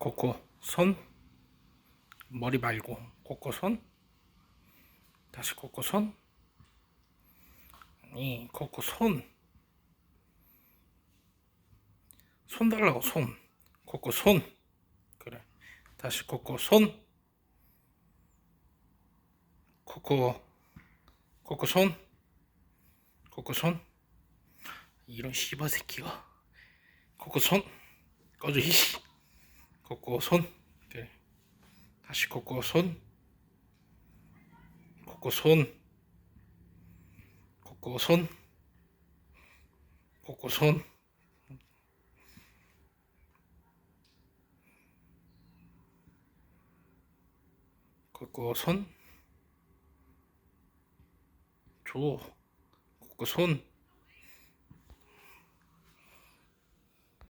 코코 손 머리 말고 코코 손 다시 코코 손. 아니 코코 손. 손 달라고 손. 코코 손. 그래. 다시 코코 손. 코코 코코 손. 코코 손. 이런 씨바 새끼가. 코코 손. 꺼져 이씨 코코 손. 그래 다시 코코 손. 코코 손. 코코 손. 코코 손. 코코 손. 줘. 코코 손